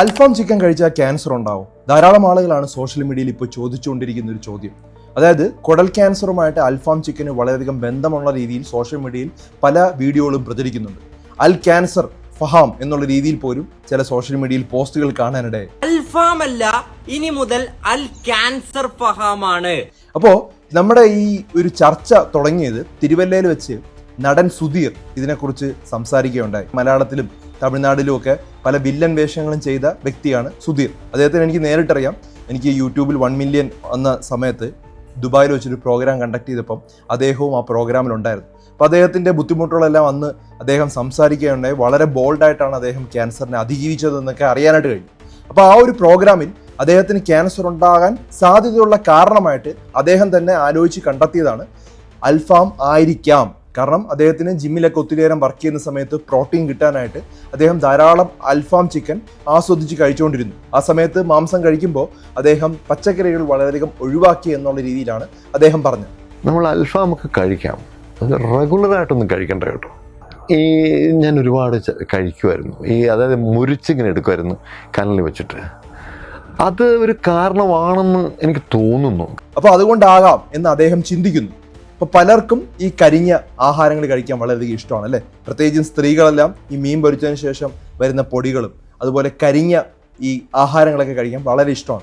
അൽഫാം chicken കഴിച്ചാൽ cancer ഉണ്ടാവും. ധാരാളം ആളുകളാണ് സോഷ്യൽ മീഡിയയിൽ ഇപ്പോൾ ചോദിച്ചുകൊണ്ടിരിക്കുന്ന ഒരു ചോദ്യം. അതായത് കുടൽ ക്യാൻസറുമായിട്ട് അൽഫാം ചിക്കന് വളരെയധികം ബന്ധമുള്ള രീതിയിൽ സോഷ്യൽ മീഡിയയിൽ പല വീഡിയോകളും പ്രചരിക്കുന്നുണ്ട്. അൽ ക്യാൻസർ ഫഹാം എന്നുള്ള രീതിയിൽ പോലും ചില സോഷ്യൽ മീഡിയയിൽ പോസ്റ്റുകൾ കാണാനിടയായി. അൽഫാം അല്ല ഇനി മുതൽ അൽ ക്യാൻസർ ഫഹാമാണ്. അപ്പോൾ നമ്മുടെ ഈ ഒരു ചർച്ച തുടങ്ങിയത് തിരുവല്ലയിൽ വെച്ച് നടൻ സുധീർ ഇതിനെക്കുറിച്ച് സംസാരിക്കുകയുണ്ടായി. മലയാളത്തിലും തമിഴ്നാട്ടിലും ഒക്കെ പല വില്ലൻ വേഷങ്ങളും ചെയ്ത വ്യക്തിയാണ് സുധീർ. അദ്ദേഹത്തിന് എനിക്ക് നേരിട്ടറിയാം. എനിക്ക് യൂട്യൂബിൽ വൺ മില്യൺ വന്ന സമയത്ത് ദുബായിൽ വെച്ചൊരു പ്രോഗ്രാം കണ്ടക്ട് ചെയ്തപ്പം അദ്ദേഹവും ആ പ്രോഗ്രാമിലുണ്ടായിരുന്നു അപ്പോൾ അദ്ദേഹത്തിന്റെ ബുദ്ധിമുട്ടുകളെല്ലാം അന്ന് അദ്ദേഹം സംസാരിക്കുകയുണ്ടായി. വളരെ ബോൾഡായിട്ടാണ് അദ്ദേഹം ക്യാൻസറിനെ അതിജീവിച്ചതെന്നൊക്കെ അറിയാനായിട്ട് കഴിഞ്ഞു. അപ്പോൾ ആ ഒരു പ്രോഗ്രാമിൽ അദ്ദേഹത്തിന് ക്യാൻസർ ഉണ്ടാകാൻ സാധ്യതയുള്ള കാരണമായിട്ട് അദ്ദേഹം തന്നെ ആലോചിച്ച് കണ്ടെത്തിയതാണ്. അൽഫാം ആയിരിക്കാം. കാരണം അദ്ദേഹത്തിന് ജിമ്മിലൊക്കെ ഒത്തിരി നേരം വർക്ക് ചെയ്യുന്ന സമയത്ത് പ്രോട്ടീൻ കിട്ടാനായിട്ട് അദ്ദേഹം ധാരാളം അൽഫാം ചിക്കൻ ആസ്വദിച്ച് കഴിച്ചുകൊണ്ടിരുന്നു. ആ സമയത്ത് മാംസം കഴിക്കുമ്പോൾ അദ്ദേഹം പച്ചക്കറികൾ വളരെയധികം ഒഴിവാക്കി എന്നുള്ള രീതിയിലാണ് അദ്ദേഹം പറഞ്ഞത്. നമ്മൾ അൽഫാം ഒക്കെ കഴിക്കാം. അത് റെഗുലറായിട്ടൊന്നും കഴിക്കണ്ട കേട്ടോ. ഈ ഞാൻ ഒരുപാട് കഴിക്കുമായിരുന്നു ഈ അതായത് മുരിച്ചിങ്ങനെ എടുക്കുമായിരുന്നു കനലിൽ വെച്ചിട്ട്. അത് ഒരു കാരണമാണെന്ന് എനിക്ക് തോന്നുന്നു. അപ്പോൾ അതുകൊണ്ടാകാം എന്ന് അദ്ദേഹം ചിന്തിക്കുന്നു. അപ്പോൾ പലർക്കും ഈ കരിഞ്ഞ ആഹാരങ്ങൾ കഴിക്കാൻ വളരെയധികം ഇഷ്ടമാണ് അല്ലേ പ്രത്യേകിച്ചും സ്ത്രീകളെല്ലാം ഈ മീൻ പൊരിച്ചതിന് ശേഷം വരുന്ന പൊടികളും അതുപോലെ കരിഞ്ഞ ഈ ആഹാരങ്ങളൊക്കെ കഴിക്കാൻ വളരെ ഇഷ്ടമാണ്.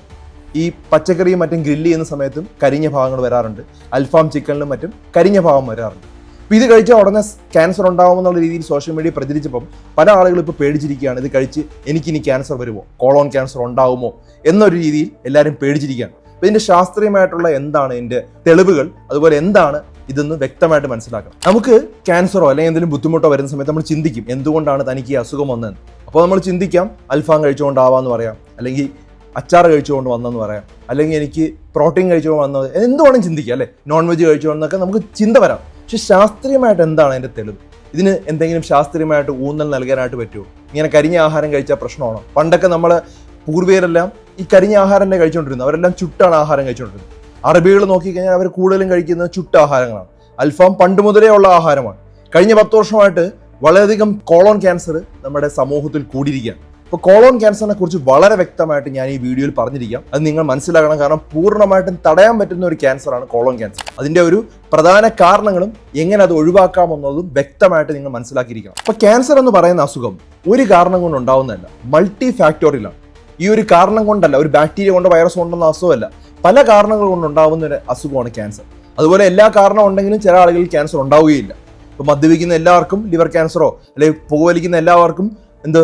ഈ പച്ചക്കറിയും മറ്റും ഗ്രില്ല് ചെയ്യുന്ന സമയത്തും കരിഞ്ഞ ഭാഗങ്ങൾ വരാറുണ്ട്. അൽഫാം ചിക്കനിലും മറ്റും കരിഞ്ഞ ഭാഗം വരാറുണ്ട്. അപ്പോൾ ഇത് കഴിച്ചാൽ ഉടനെ ക്യാൻസർ ഉണ്ടാകുമെന്നുള്ള രീതിയിൽ സോഷ്യൽ മീഡിയ പ്രചരിച്ചപ്പം പല ആളുകളും ഇപ്പോൾ പേടിച്ചിരിക്കുകയാണ് ഇത് കഴിച്ച് എനിക്കിനി ക്യാൻസർ വരുമോ? കോളോൺ ക്യാൻസർ ഉണ്ടാകുമോ എന്നൊരു രീതിയിൽ എല്ലാവരും പേടിച്ചിരിക്കുകയാണ്. ഇതിന്റെ ശാസ്ത്രീയമായിട്ടുള്ള എന്താണ് ഇതിന്റെ തെളിവുകൾ? അതുപോലെ എന്താണ് ഇതെന്ന് വ്യക്തമായിട്ട് മനസ്സിലാക്കണം. നമുക്ക് ക്യാൻസറോ അല്ലെങ്കിൽ എന്തെങ്കിലും ബുദ്ധിമുട്ടോ വരുന്ന സമയത്ത് നമ്മൾ ചിന്തിക്കും എന്തുകൊണ്ടാണ് തനിക്ക് ഈ അസുഖം വന്നതെന്ന്. അപ്പോൾ നമ്മൾ ചിന്തിക്കാം അൽഫാം കഴിച്ചുകൊണ്ടാവാന്ന് പറയാം അല്ലെങ്കിൽ അച്ചാർ കഴിച്ചുകൊണ്ട് വന്നെന്ന് പറയാം അല്ലെങ്കിൽ എനിക്ക് പ്രോട്ടീൻ കഴിച്ചുകൊണ്ട് വന്നത് എന്ത് വേണം ചിന്തിക്കാം അല്ലേ? നോൺ വെജ് കഴിച്ചുകൊണ്ടെന്നൊക്കെ നമുക്ക് ചിന്ത വരാം. പക്ഷെ ശാസ്ത്രീയമായിട്ട് എന്താണ് അതിന്റെ തെളിവ്? ഇതിന് എന്തെങ്കിലും ശാസ്ത്രീയമായിട്ട് ഊന്നൽ നൽകാനായിട്ട് പറ്റുമോ? ഇങ്ങനെ കരിഞ്ഞ ആഹാരം കഴിച്ചാൽ പ്രശ്നമാണോ? പണ്ടൊക്കെ നമ്മളെ പൂർവികരെല്ലാം ഈ കരിഞ്ഞ ആഹാരം തന്നെ കഴിച്ചുകൊണ്ടിരുന്നത്. അവരെല്ലാം ചുട്ടാണ് ആഹാരം കഴിച്ചുകൊണ്ടിരുന്നത്. അറബികൾ നോക്കിക്കഴിഞ്ഞാൽ അവർ കൂടുതലും കഴിക്കുന്നത് ചുട്ട ആഹാരങ്ങളാണ്. അൽഫാം പണ്ട് മുതലേ ഉള്ള ആഹാരമാണ്. കഴിഞ്ഞ പത്ത് വർഷമായിട്ട് വളരെയധികം കോളോൺ ക്യാൻസർ നമ്മുടെ സമൂഹത്തിൽ കൂടിയിരിക്കുകയാണ്. ഇപ്പോൾ കോളോൺ ക്യാൻസറിനെ കുറിച്ച് വളരെ വ്യക്തമായിട്ട് ഞാൻ ഈ വീഡിയോയിൽ പറഞ്ഞിരിക്കാം. അത് നിങ്ങൾ മനസ്സിലാക്കണം. കാരണം പൂർണമായിട്ടും തടയാൻ പറ്റുന്ന ഒരു ക്യാൻസറാണ് കോളോൺ ക്യാൻസർ അതിന്റെ ഒരു പ്രധാന കാരണങ്ങളും എങ്ങനെ അത് ഒഴിവാക്കാമെന്നതും വ്യക്തമായിട്ട് നിങ്ങൾ മനസ്സിലാക്കിയിരിക്കണം. അപ്പോൾ ക്യാൻസർ എന്ന് പറയുന്ന അസുഖം ഒരു കാരണം കൊണ്ട് ഉണ്ടാവുന്നതല്ല. മൾട്ടി ഫാക്ടോറിയലാണ് ഈ ഒരു കാരണം കൊണ്ടല്ല ഒരു ബാക്ടീരിയ കൊണ്ടോ വൈറസ് കൊണ്ടൊന്നും അസുഖമല്ല. പല കാരണങ്ങൾ കൊണ്ടുണ്ടാവുന്ന ഒരു അസുഖമാണ് ക്യാൻസർ അതുപോലെ എല്ലാ കാരണം ഉണ്ടെങ്കിലും ചില ആളുകളിൽ ക്യാൻസർ ഉണ്ടാവുകയില്ല. ഇപ്പോൾ മദ്യപിക്കുന്ന എല്ലാവർക്കും ലിവർ ക്യാൻസറോ അല്ലെങ്കിൽ പുകവലിക്കുന്ന എല്ലാവർക്കും എന്ത്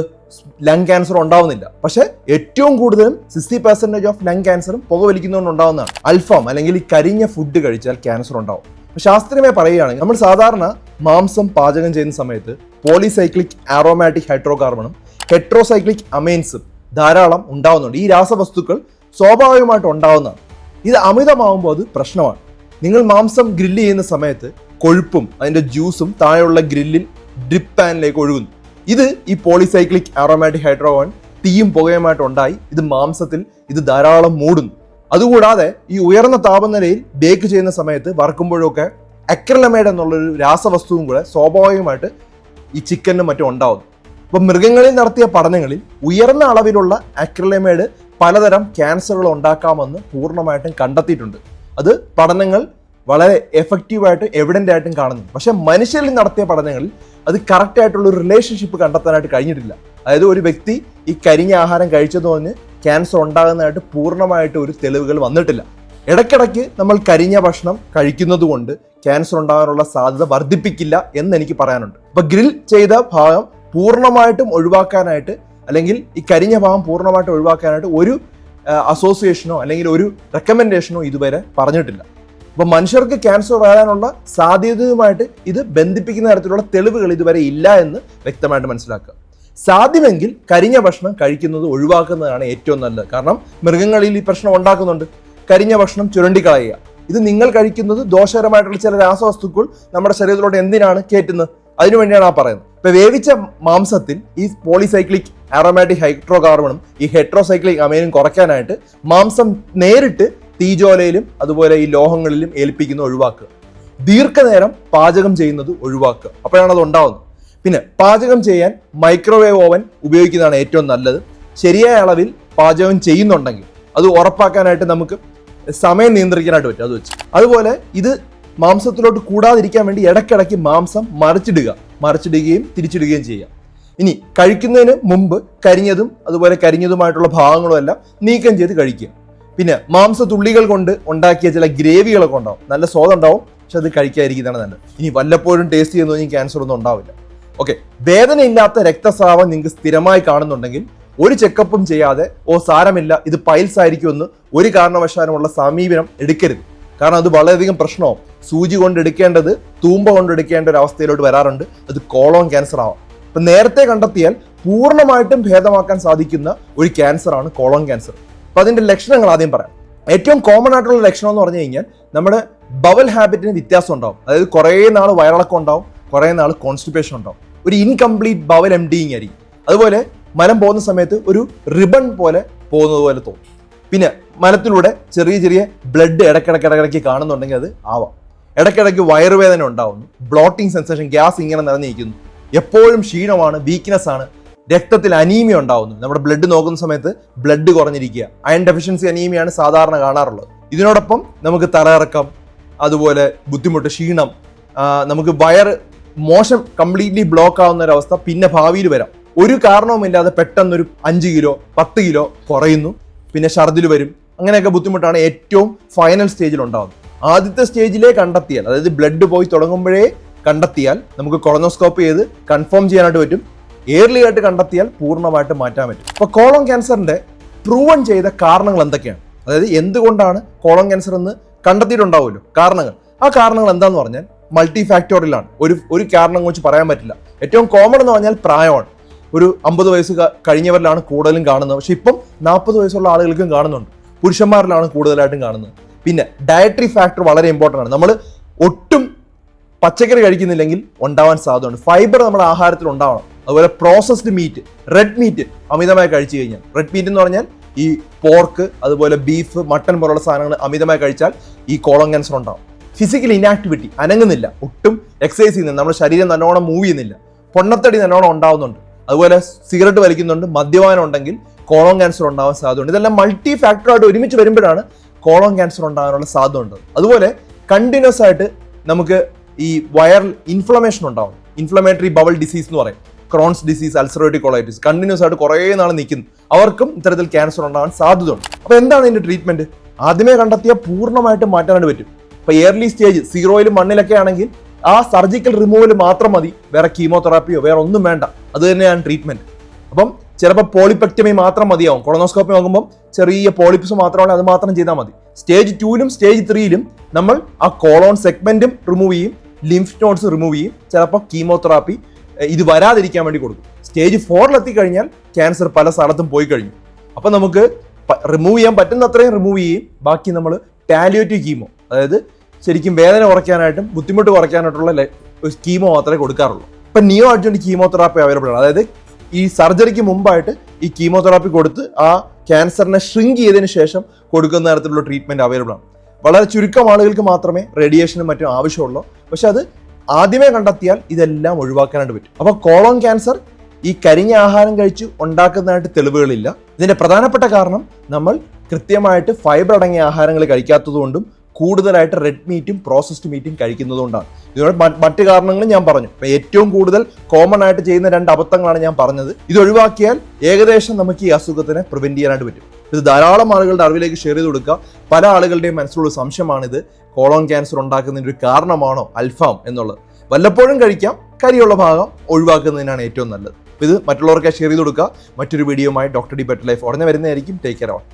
ലങ് ക്യാൻസർ ഉണ്ടാവുന്നില്ല. പക്ഷേ ഏറ്റവും കൂടുതലും സിക്സ്റ്റി പെർസെന്റേജ് ഓഫ് ലങ് ക്യാൻസറും പുകവലിക്കുന്നതുകൊണ്ട് ഉണ്ടാവുന്നതാണ്. അൽഫാം അല്ലെങ്കിൽ കരിഞ്ഞ ഫുഡ് കഴിച്ചാൽ ക്യാൻസർ ഉണ്ടാവും. ശാസ്ത്രീയമായി പറയുകയാണെങ്കിൽ നമ്മൾ സാധാരണ മാംസം പാചകം ചെയ്യുന്ന സമയത്ത് പോളിസൈക്ലിക് ആറോമാറ്റിക് ഹൈഡ്രോകാർബണും ഹെട്രോസൈക്ലിക് അമൈൻസും ധാരാളം ഉണ്ടാവുന്നുണ്ട്. ഈ രാസവസ്തുക്കൾ സ്വാഭാവികമായിട്ട് ഉണ്ടാവുന്നതാണ്. ഇത് അമിതമാവുമ്പോൾ അത് പ്രശ്നമാണ്. നിങ്ങൾ മാംസം ഗ്രില്ല് ചെയ്യുന്ന സമയത്ത് കൊഴുപ്പും അതിന്റെ ജ്യൂസും താഴെയുള്ള ഗ്രില്ലിൽ ഡ്രിപ്പ് പാനിലേക്ക് ഒഴുകുന്നു. ഇത് ഈ പോളിസൈക്ലിക് ആറോമാറ്റിക് ഹൈഡ്രോവൺ തീയും പുകയുമായിട്ട് ഉണ്ടായി. ഇത് മാംസത്തിൽ ഇത് ധാരാളം മൂടുന്നു. അതുകൂടാതെ ഈ ഉയർന്ന താപനിലയിൽ ബേക്ക് ചെയ്യുന്ന സമയത്ത് വറക്കുമ്പോഴൊക്കെ അക്രലമേഡ് എന്നുള്ളൊരു രാസവസ്തുവും കൂടെ സ്വാഭാവികമായിട്ട് ഈ ചിക്കനും മറ്റും ഉണ്ടാവുന്നു. അപ്പോൾ മൃഗങ്ങളിൽ നടത്തിയ പഠനങ്ങളിൽ ഉയർന്ന അളവിലുള്ള അക്രിലമേഡ് പലതരം ക്യാൻസറുകൾ ഉണ്ടാക്കാമെന്ന് പൂർണമായിട്ടും കണ്ടെത്തിയിട്ടുണ്ട്. അത് പഠനങ്ങൾ വളരെ എഫക്റ്റീവായിട്ട് എവിഡന്റ് ആയിട്ടും കാണുന്നു. പക്ഷെ മനുഷ്യരിൽ നടത്തിയ പഠനങ്ങളിൽ അത് കറക്റ്റ് ആയിട്ടുള്ള ഒരു റിലേഷൻഷിപ്പ് കണ്ടെത്താനായിട്ട് കഴിഞ്ഞിട്ടില്ല. അതായത് ഒരു വ്യക്തി ഈ കരിഞ്ഞ ആഹാരം കഴിച്ചത് പറഞ്ഞ് ക്യാൻസർ ഉണ്ടാകുന്നതായിട്ട് പൂർണമായിട്ട് ഒരു തെളിവുകൾ വന്നിട്ടില്ല. ഇടയ്ക്കിടയ്ക്ക് നമ്മൾ കരിഞ്ഞ ഭക്ഷണം കഴിക്കുന്നത് കൊണ്ട് ക്യാൻസർ ഉണ്ടാകാനുള്ള സാധ്യത വർദ്ധിപ്പിക്കില്ല എന്ന് എനിക്ക് പറയാനുണ്ട്. അപ്പൊ ഗ്രിൽ ചെയ്ത ഭാഗം പൂർണമായിട്ടും ഒഴിവാക്കാനായിട്ട് അല്ലെങ്കിൽ ഈ കരിഞ്ഞ ഭാഗം പൂർണമായിട്ട് ഒഴിവാക്കാനായിട്ട് ഒരു അസോസിയേഷനോ അല്ലെങ്കിൽ ഒരു റെക്കമെൻഡേഷനോ ഇതുവരെ പറഞ്ഞിട്ടില്ല. അപ്പോൾ മനുഷ്യർക്ക് ക്യാൻസർ വരാനുള്ള സാധ്യതയുമായിട്ട് ഇത് ബന്ധിപ്പിക്കുന്ന തരത്തിലുള്ള തെളിവുകൾ ഇതുവരെ ഇല്ല എന്ന് വ്യക്തമായിട്ട് മനസ്സിലാക്കുക. സാധ്യമെങ്കിൽ കരിഞ്ഞ ഭക്ഷണം കഴിക്കുന്നത് ഒഴിവാക്കുന്നതാണ് ഏറ്റവും നല്ലത്. കാരണം മൃഗങ്ങളിൽ ഈ പ്രശ്നം ഉണ്ടാക്കുന്നുണ്ട്. കരിഞ്ഞ ഭക്ഷണം ചുരണ്ടിക്കളയുക. ഇത് നിങ്ങൾ കഴിക്കുന്നത് ദോഷകരമായിട്ടുള്ള ചില രാസവസ്തുക്കൾ നമ്മുടെ ശരീരത്തിലോട്ട് എന്തിനാണ് കയറ്റുന്നത് അതിനുവേണ്ടിയാണ് ആ പറയുന്നത്. ഇപ്പൊ വേവിച്ച മാംസത്തിൽ ഈ പോളിസൈക്ലിക് ആറോമാറ്റിക് ഹൈഡ്രോകാർബണും ഈ ഹെട്രോസൈക്ലിക് അമൈനും കുറയ്ക്കാനായിട്ട് മാംസം നേരിട്ട് തീജോലയിലും അതുപോലെ ഈ ലോഹങ്ങളിലും ഏൽപ്പിക്കുന്നത് ഒഴിവാക്കുക. ദീർഘനേരം പാചകം ചെയ്യുന്നത് ഒഴിവാക്കുക. അപ്പോഴാണ് അത് ഉണ്ടാവുന്നത്. പിന്നെ പാചകം ചെയ്യാൻ മൈക്രോവേവ് ഓവൻ ഉപയോഗിക്കുന്നതാണ് ഏറ്റവും നല്ലത്. ശരിയായ അളവിൽ പാചകം ചെയ്യുന്നുണ്ടെങ്കിൽ അത് ഉറപ്പാക്കാനായിട്ട് നമുക്ക് സമയം നിയന്ത്രിക്കാനായിട്ട് പറ്റും. അത് വെച്ച്. അതുപോലെ ഇത് മാംസത്തിലോട്ട് കൂടാതിരിക്കാൻ വേണ്ടി ഇടയ്ക്കിടയ്ക്ക് മാംസം മറിച്ചിടുക. മറിച്ചിടുകയും തിരിച്ചിടുകയും ചെയ്യാം. ഇനി കഴിക്കുന്നതിന് മുമ്പ് കരിഞ്ഞതും അതുപോലെ കരിഞ്ഞതുമായിട്ടുള്ള ഭാഗങ്ങളും എല്ലാം നീക്കം ചെയ്ത് കഴിക്കുക. പിന്നെ മാംസ തുള്ളികൾ കൊണ്ട് ഉണ്ടാക്കിയ ചില ഗ്രേവികളൊക്കെ ഉണ്ടാവും. നല്ല സ്വാദുണ്ടാവും പക്ഷെ അത് കഴിക്കാതിരിക്കുന്നതാണ് നല്ലത്. ഇനി വല്ലപ്പോഴും ടേസ്റ്റ് ചെയ്യുന്ന കഴിഞ്ഞാൽ ക്യാൻസർ ഒന്നും ഉണ്ടാവില്ല. ഓക്കെ വേദനയില്ലാത്ത രക്തസ്രാവം നിങ്ങൾക്ക് സ്ഥിരമായി കാണുന്നുണ്ടെങ്കിൽ ഒരു ചെക്കപ്പും ചെയ്യാതെ ഓ സാരമില്ല ഇത് പൈൽസ് ആയിരിക്കുമെന്ന് ഒരു കാരണവശാലുമുള്ള സമീപനം എടുക്കരുത്. കാരണം അത് വളരെയധികം പ്രശ്നമാവും. സൂചി കൊണ്ട് എടുക്കേണ്ടത് തൂമ്പ കൊണ്ട് എടുക്കേണ്ട ഒരു അവസ്ഥയിലോട്ട് വരാറുണ്ട്. അത് കോളോൺ ക്യാൻസർ ആവാം. അപ്പം നേരത്തെ കണ്ടെത്തിയാൽ പൂർണമായിട്ടും ഭേദമാക്കാൻ സാധിക്കുന്ന ഒരു ക്യാൻസറാണ് കോളോൺ ക്യാൻസർ അപ്പം അതിന്റെ ലക്ഷണങ്ങൾ ആദ്യം പറയാം. ഏറ്റവും കോമൺ ആയിട്ടുള്ള ലക്ഷണം എന്ന് പറഞ്ഞു കഴിഞ്ഞാൽ നമ്മുടെ ബവൽ ഹാബിറ്റിന് വ്യത്യാസം ഉണ്ടാവും. അതായത് കുറേ നാൾ വയറിളക്കം ഉണ്ടാവും കുറേ നാൾ കോൺസ്റ്റിപ്പേഷൻ ഉണ്ടാവും. ഒരു ഇൻകംപ്ലീറ്റ് ബവൽ എം ഡിങ് ആയിരിക്കും. അതുപോലെ മലം പോകുന്ന സമയത്ത് ഒരു റിബൺ പോലെ പോകുന്നത് പോലെ തോന്നും. പിന്നെ മലത്തിലൂടെ ചെറിയ ചെറിയ ബ്ലഡ് ഇടയ്ക്കിടയ്ക്ക് ഇടയ്ക്കിടയ്ക്ക് കാണുന്നുണ്ടെങ്കിൽ അത് ആവാം. ഇടയ്ക്കിടയ്ക്ക് വയറുവേദന ഉണ്ടാവുന്നു ബ്ലോട്ടിംഗ് സെൻസേഷൻ ഗ്യാസ് ഇങ്ങനെ നിറഞ്ഞിരിക്കുന്നു. എപ്പോഴും ക്ഷീണമാണ് വീക്ക്നെസ് ആണ്. രക്തത്തിൽ അനീമിയ ഉണ്ടാവുന്നു. നമ്മുടെ ബ്ലഡ് നോക്കുന്ന സമയത്ത് ബ്ലഡ് കുറഞ്ഞിരിക്കുക. അയൺ ഡെഫിഷ്യൻസി അനീമിയാണ് സാധാരണ കാണാറുള്ളത്. ഇതിനോടൊപ്പം നമുക്ക് തലയിറക്കം അതുപോലെ ബുദ്ധിമുട്ട് ക്ഷീണം നമുക്ക് വയർ മോശം കംപ്ലീറ്റ്ലി ബ്ലോക്ക് ആവുന്ന ഒരു അവസ്ഥ പിന്നെ ഭാവിയിൽ വരാം. ഒരു കാരണവുമില്ലാതെ പെട്ടെന്നൊരു അഞ്ച് കിലോ പത്ത് കിലോ കുറയുന്നു. പിന്നെ ഷർദിൽ വരും. അങ്ങനെയൊക്കെ ബുദ്ധിമുട്ടാണ് ഏറ്റവും ഫൈനൽ സ്റ്റേജിൽ ഉണ്ടാകുന്നത് ആദ്യത്തെ സ്റ്റേജിലേ കണ്ടെത്തിയാൽ അതായത് ബ്ലഡ് പോയി തുടങ്ങുമ്പോഴേ കണ്ടെത്തിയാൽ നമുക്ക് കൊളനോസ്കോപ്പ് ചെയ്ത് കൺഫേം ചെയ്യാനായിട്ട് പറ്റും. ഏർലി ആയിട്ട് കണ്ടെത്തിയാൽ പൂർണമായിട്ട് മാറ്റാൻ പറ്റും. അപ്പോൾ കോളം ക്യാൻസറിന്റെ പ്രൂവൺ ചെയ്ത കാരണങ്ങൾ എന്തൊക്കെയാണ്? അതായത് എന്തുകൊണ്ടാണ് കോളം ക്യാൻസർ എന്ന് കണ്ടെത്തിയിട്ടുണ്ടാവുമല്ലോ? കാരണങ്ങൾ. ആ കാരണങ്ങൾ എന്താന്ന് പറഞ്ഞാൽ മൾട്ടി ഫാക്ടോറിയലാണ് ഒരു ഒരു കാരണം വെച്ച് പറയാൻ പറ്റില്ല. ഏറ്റവും കോമൺ എന്ന് പറഞ്ഞാൽ പ്രായമാണ്. ഒരു അമ്പത് വയസ്സ് കഴിഞ്ഞവരിലാണ് കൂടുതലും കാണുന്നത്. പക്ഷെ ഇപ്പം നാൽപ്പത് വയസ്സുള്ള ആളുകൾക്കും കാണുന്നുണ്ട്. പുരുഷന്മാരിലാണ് കൂടുതലായിട്ടും കാണുന്നത്. പിന്നെ ഡയറ്ററി ഫാക്ടർ വളരെ ഇമ്പോർട്ടന്റ് ആണ്. നമ്മൾ ഒട്ടും പച്ചക്കറി കഴിക്കുന്നില്ലെങ്കിൽ ഉണ്ടാവാൻ സാധ്യതയുണ്ട്. ഫൈബർ നമ്മുടെ ആഹാരത്തിൽ ഉണ്ടാവണം. അതുപോലെ പ്രോസസ്ഡ് മീറ്റ് റെഡ് മീറ്റ് അമിതമായി കഴിച്ചു കഴിഞ്ഞാൽ. റെഡ് മീറ്റ് എന്ന് പറഞ്ഞാൽ ഈ പോർക്ക് അതുപോലെ ബീഫ് മട്ടൻ പോലുള്ള സാധനങ്ങൾ അമിതമായി കഴിച്ചാൽ ഈ കോളം ക്യാൻസർ ഉണ്ടാവും. ഫിസിക്കൽ ഇനാക്ടിവിറ്റി അനങ്ങുന്നില്ല. ഒട്ടും എക്സസൈസ് ചെയ്യുന്നില്ല. നമ്മുടെ ശരീരം നല്ലോണം മൂവ് ചെയ്യുന്നില്ല. പൊണ്ണത്തടി നല്ലോണം ഉണ്ടാവുന്നുണ്ട്. അതുപോലെ സിഗരറ്റ് വലിക്കുന്നുണ്ട് മദ്യപാനം ഉണ്ടെങ്കിൽ കോളോൺ ക്യാൻസർ ഉണ്ടാവാൻ സാധ്യതയുണ്ട്. ഇതെല്ലാം മൾട്ടി ഫാക്ടറായിട്ട് ഒരുമിച്ച് വരുമ്പോഴാണ് കോളോൺ ക്യാൻസർ ഉണ്ടാകാനുള്ള സാധ്യത ഉണ്ട് അതുപോലെ കണ്ടിന്യൂസ് ആയിട്ട് നമുക്ക് ഈ വയറൽ ഇൻഫ്ലമേഷൻ ഉണ്ടാവും. ഇൻഫ്ലമേറ്ററി ബവൽ ഡിസീസ് എന്ന് പറയും. Crohn's disease ulcerative colitis continuous ആയിട്ട് കുറേ നാൾ നിൽക്കുന്നു. അവർക്കും ഇത്തരത്തിൽ ക്യാൻസർ ഉണ്ടാകാൻ സാധ്യതയുണ്ട്. അപ്പോൾ എന്താണ് ഇതിന്റെ ട്രീറ്റ്മെന്റ് ആദ്യമേ കണ്ടെത്തിയാൽ പൂർണമായിട്ട് മാറ്റാനായിട്ട് പറ്റും. ഇപ്പോൾ എയർലി സ്റ്റേജ് സീറോയിലും മണ്ണിലൊക്കെ ആണെങ്കിൽ ആ സർജിക്കൽ റിമൂവൽ മാത്രം മതി. വേറെ കീമോതെറാപ്പിയോ വേറെ ഒന്നും വേണ്ട. അത് തന്നെയാണ് ട്രീറ്റ്മെന്റ് അപ്പം ചിലപ്പോൾ പോളിപെക്ടമി മാത്രം മതിയാവും. കൊളോനോസ്കോപ്പി നോക്കുമ്പോൾ ചെറിയ പോളിപ്സ് മാത്രമാണ് അത് മാത്രം ചെയ്താൽ മതി. സ്റ്റേജ് ടൂവിലും സ്റ്റേജ് ത്രീയിലും നമ്മൾ ആ കോളോൺ സെഗ്മെന്റും റിമൂവ് ചെയ്യും. ലിംഫ് നോട്ട്സ് റിമൂവ് ചെയ്യും. ചിലപ്പോൾ കീമോതെറാപ്പി ഇത് വരാതിരിക്കാൻ വേണ്ടി കൊടുക്കും. സ്റ്റേജ് ഫോറിലെത്തി കഴിഞ്ഞാൽ ക്യാൻസർ പല സ്ഥലത്തും പോയി കഴിഞ്ഞു. അപ്പം നമുക്ക് റിമൂവ് ചെയ്യാൻ പറ്റുന്ന അത്രയും റിമൂവ് ചെയ്യും. ബാക്കി നമ്മൾ പാലിയേറ്റീവ് കീമോ അതായത് ശരിക്കും വേദന കുറയ്ക്കാനായിട്ടും ബുദ്ധിമുട്ട് കുറയ്ക്കാനായിട്ടുള്ള കീമോ മാത്രമേ കൊടുക്കാറുള്ളൂ. ഇപ്പം നിയോ അഡ്ജന്റ് കീമോതെറാപ്പി അവൈലബിൾ ആണ്. അതായത് ഈ സർജറിക്ക് മുമ്പായിട്ട് ഈ കീമോതെറാപ്പി കൊടുത്ത് ആ ക്യാൻസറിനെ ഷ്രിങ്ക് ചെയ്തതിന് ശേഷം കൊടുക്കുന്ന തരത്തിലുള്ള ട്രീറ്റ്മെന്റ് അവൈലബിൾ ആണ്. വളരെ ചുരുക്കം ആളുകൾക്ക് മാത്രമേ റേഡിയേഷനും മറ്റും ആവശ്യമുള്ളൂ. പക്ഷെ അത് ആദ്യമേ കണ്ടെത്തിയാൽ ഇതെല്ലാം ഒഴിവാക്കാനായിട്ട് പറ്റും. അപ്പോൾ കോളോൺ ക്യാൻസർ ഈ കരിഞ്ഞ ആഹാരം കഴിച്ച് ഉണ്ടാക്കുന്നതായിട്ട് തെളിവുകളില്ല. ഇതിന്റെ പ്രധാനപ്പെട്ട കാരണം നമ്മൾ കൃത്യമായിട്ട് ഫൈബർ അടങ്ങിയ ആഹാരങ്ങൾ കഴിക്കാത്തതുകൊണ്ടും കൂടുതലായിട്ട് റെഡ് മീറ്റും പ്രോസസ്ഡ് മീറ്റും കഴിക്കുന്നതുകൊണ്ടാണ്. ഇതിനോട് മറ്റ് കാരണങ്ങളും ഞാൻ പറഞ്ഞു. ഏറ്റവും കൂടുതൽ കോമൺ ആയിട്ട് ചെയ്യുന്ന രണ്ട് അബദ്ധങ്ങളാണ് ഞാൻ പറഞ്ഞത്. ഇത് ഒഴിവാക്കിയാൽ ഏകദേശം നമുക്ക് ഈ അസുഖത്തിനെ പ്രിവെന്റ് ചെയ്യാനായിട്ട് പറ്റും. ഇത് ധാരാളം ആളുകളുടെ അറിവിലേക്ക് ഷെയർ ചെയ്ത് കൊടുക്കുക. പല ആളുകളുടെയും മനസ്സിലുള്ള സംശയമാണിത്. കോളോൺ ക്യാൻസർ ഉണ്ടാക്കുന്നതിന്റെ ഒരു കാരണമാണോ അൽഫാം എന്നുള്ളത്. വല്ലപ്പോഴും കഴിക്കാം. കരിയുള്ള ഭാഗം ഒഴിവാക്കുന്നതിനാണ് ഏറ്റവും നല്ലത്. ഇത് മറ്റുള്ളവർക്ക് ഷെയർ ചെയ്ത് കൊടുക്കുക. മറ്റൊരു വീഡിയോയുമായി ഡോക്ടർ ഡി ബെറ്റർ ലൈഫ് ഉടനെ വരുന്നതായിരിക്കും. Take care on